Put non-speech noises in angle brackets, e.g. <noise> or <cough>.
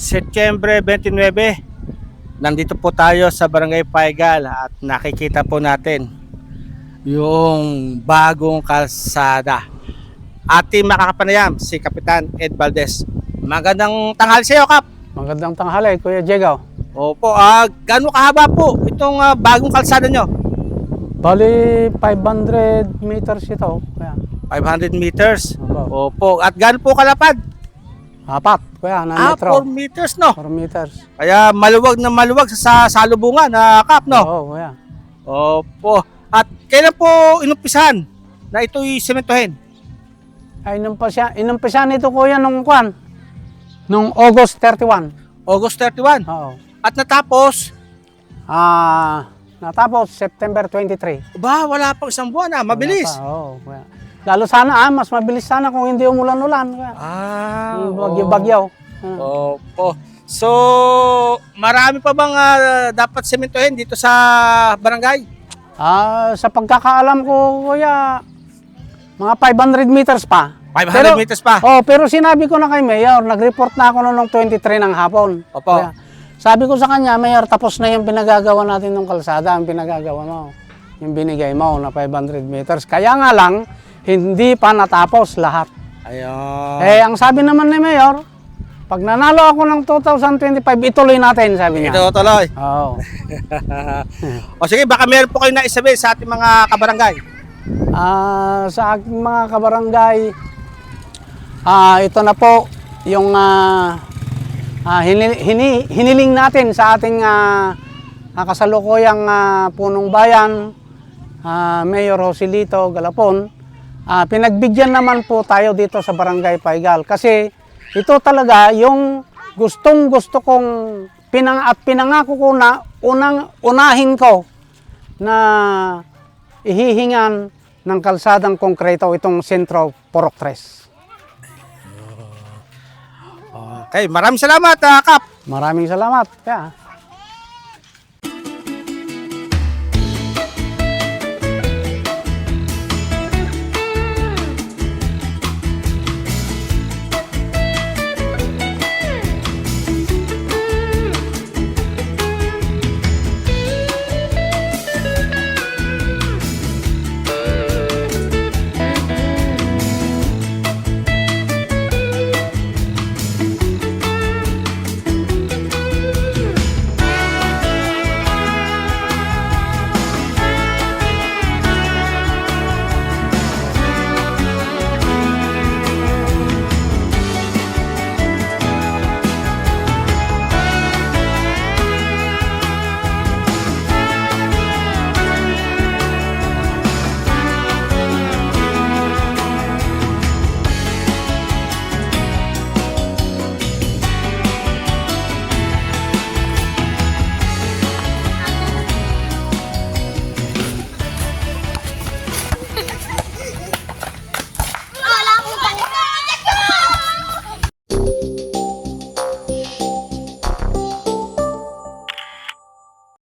Setyembre 29, nandito po tayo sa Barangay Paigal at nakikita po natin yung bagong kalsada. Ating makakapanayam si Kapitan Ed Valdez. Magandang tanghali sa iyo, Kap. Magandang tanghali, Kuya Diego. Opo, ah, gaano kahaba po itong ah, bagong kalsada nyo? Bali, 500 meters ito. Kuya. 500 meters. Opo. Opo, at gaano po kalapad? Apat, kuya, Ah, na 4 metro. meters, no? 4 meters. Kaya maluwag na maluwag sa salubungan na Kap, no? Oo, kuya. Opo. At kailan po inumpisahan na ito'y sementohin? Ay, inumpisa, inumpisa nito, kuya, nung kwan. Nung August 31. August 31. Oo. At natapos, Ah, natapos September 23. ba, wala pang isang buwan ah, mabilis. Wala pa, Oo, kuya. Lalo sana, ah, mas mabilis sana kung hindi umulan-ulan. Ah, bagyo-bagyo. Ah. Opo. So, marami pa bang ah, dapat sementohin dito sa barangay? Ah, sa pagkakaalam ko, kuya, mga 500 meters pa. 500 Pero- meters pa. Oh, pero sinabi ko na kay Mayor, nag-report na ako noong 23 ng hapon. Opo. Kaya, sabi ko sa kanya, Mayor, tapos na yung pinagagawa natin ng kalsada, ang pinagagawa mo. Yung binigay mo na 500 meters. Kaya nga lang, hindi pa natapos lahat. Ayun. Eh, ang sabi naman ni Mayor, pag nanalo ako ng 2025, ituloy natin, sabi niya. Ito tuloy. Oo. <laughs> o sige, baka meron po kayo na isabi sa ating mga kabarangay. Ah, sa aking mga kabarangay, ah, ito na po yung ah, ah, hini- hini- hiniling natin sa ating ah, ah, kasalukuyang ah, punong bayan, ah, Mayor Joselito Galapon. Ah, pinagbigyan naman po tayo dito sa Barangay Paigal kasi ito talaga yung gustong gusto kong pinang at pinangako ko na unang unahin ko na ihihingan ng kalsadang konkreto itong Sentro Porok Tres. Okay, maraming salamat, ah, Kap. Maraming salamat. Kaya,